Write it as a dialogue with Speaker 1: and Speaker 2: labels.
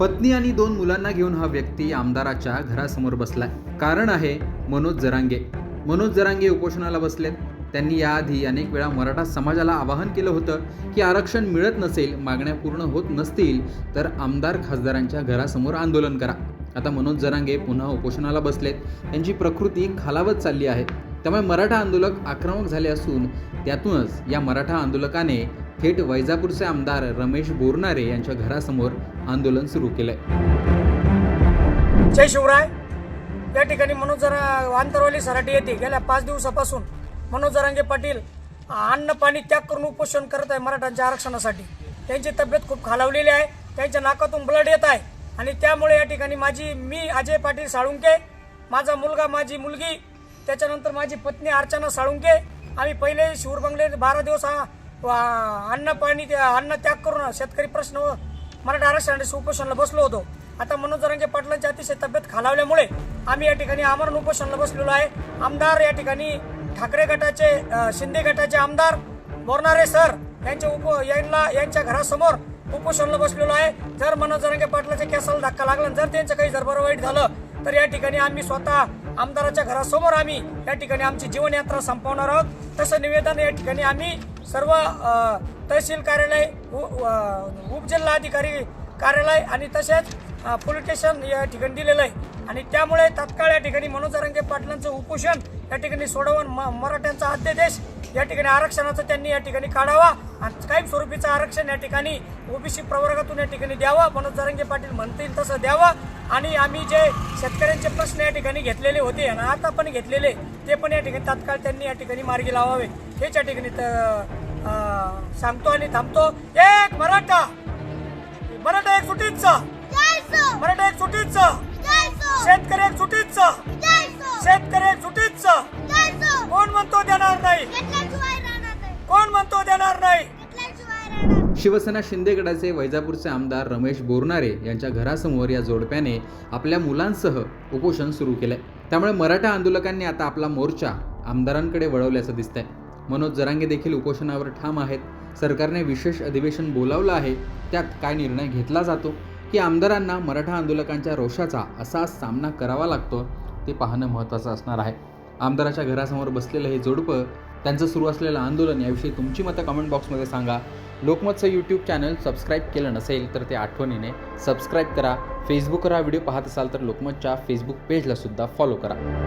Speaker 1: पत्नी आणि दोन मुलांना घेऊन हा व्यक्ती आमदाराच्या घरासमोर बसलाय. कारण आहे मनोज जरांगे. मनोज जरांगे उपोषणाला बसलेत. त्यांनी याआधी अनेक वेळा मराठा समाजाला आवाहन केलं होतं की आरक्षण मिळत नसेल मागण्या पूर्ण होत नसतील तर आमदार खासदारांच्या घरासमोर आंदोलन करा. आता मनोज जरांगे पुन्हा उपोषणाला बसलेत. त्यांची प्रकृती खालावत चालली आहे. त्यामुळे मराठा आंदोलक आक्रमक झाले असून त्यातूनच या मराठा आंदोलकाने थेट वैजापूरचे आमदार रमेश बोरनारे यांच्या घरासमोर आंदोलन सुरू केलंय.
Speaker 2: जय शिवराय. या ठिकाणी मनोज जरा आंतरवाली सराटी येते. गेल्या पाच दिवसापासून मनोज जरांगे पाटील अन्न पाणी त्याग करून उपोषण करत आहे मराठ्यांच्या आरक्षणासाठी. त्यांची तब्येत खूप खालावलेली आहे. त्यांच्या नाकातून ब्लड येत आहे. आणि त्यामुळे या ठिकाणी माझी मी अजय पाटील साळुंके माझा मुलगा माझी मुलगी त्याच्यानंतर माझी पत्नी अर्चना साळुंके आम्ही पहिले शिवर बंगले बारा दिवस हा- वा- अन्न पाणी अन्न त्याग करून शेतकरी प्रश्न व मराठा आरक्षणासाठी उपोषणाला बसलो होतो. आता मनोज रंगे पाटलांची अतिशय तब्येत खालावल्यामुळे आम्ही या ठिकाणी आमरण उपोषणाला बसलेलो आहे. आमदार या ठिकाणी ठाकरे गटाचे शिंदे गटाचे आमदार बोरणारे सर यांच्या उप यांना यांच्या घरासमोर उपोषणला बसलेलो आहे. जर मनोज जरांगे पाटलाच्या केसाला धक्का लागला जर त्यांचं काही जर बरं वाईट झालं तर या ठिकाणी आम्ही स्वतः आमदाराच्या घरासमोर आम्ही या ठिकाणी आमची जीवनयात्रा संपवणार आहोत. तसं निवेदन या ठिकाणी आम्ही सर्व तहसील कार्यालय उ- उपजिल्हाधिकारी कार्यालय आणि तसेच पोलीस स्टेशन या ठिकाणी दिलेलं आहे. आणि त्यामुळे तात्काळ या ठिकाणी मनोज रंगे पाटलांचं उपोषण या ठिकाणी सोडवून म- मराठ्यांचा अध्यादेश या ठिकाणी आरक्षणाचं त्यांनी या ठिकाणी काढावा आणि कायम स्वरूपीचं आरक्षण या ठिकाणी ओबीसी प्रवर्गातून या ठिकाणी द्यावं. मनोज जरांगे पाटील म्हणतील तसं द्यावं. आणि आम्ही जे शेतकऱ्यांचे प्रश्न या ठिकाणी घेतलेले होते आणि आता पण घेतलेले ते पण या ठिकाणी तात्काळ त्यांनी या ठिकाणी मार्गी लावावे. हेच या ठिकाणी सांगतो आणि थांबतो. एक मराठा. मराठा एक सुटीचा. मराठा एक सुटीचा. शेतकरी एक सुटीचा. शेतकरी एक सुटीचा. कोण म्हणतो देणार नाही कोण म्हणतो देणार नाही
Speaker 1: शिवसेना शिंदे गटाचे वैजापूरचे आमदार रमेश बोरनारे यांच्या घरासमोर या जोडप्याने आपल्या मुलांसह उपोषण सुरू केलंय. त्यामुळे मराठा आंदोलकांनी आता आपला मोर्चा आमदारांकडे वळवल्याचं दिसतंय. मनोज जरांगे देखील उपोषणावर ठाम आहेत. सरकारने विशेष अधिवेशन बोलावलं आहे. त्यात काय निर्णय घेतला जातो? की आमदारांना मराठा आंदोलकांच्या रोषाचा असा सामना करावा लागतो ते पाहणं महत्त्वाचं असणार आहे. आमदाराच्या घरासमोर बसलेलं हे जोडपं त्यांचं सुरू असलेलं आंदोलन याविषयी तुमची मतं कमेंट बॉक्समध्ये सांगा. लोकमतचं यूट्यूब चॅनल सबस्क्राईब केलं नसेल तर ते आठवणीने सबस्क्राईब करा. फेसबुकवर हा व्हिडिओ पाहत असाल तर लोकमतच्या फेसबुक पेजला सुद्धा फॉलो करा.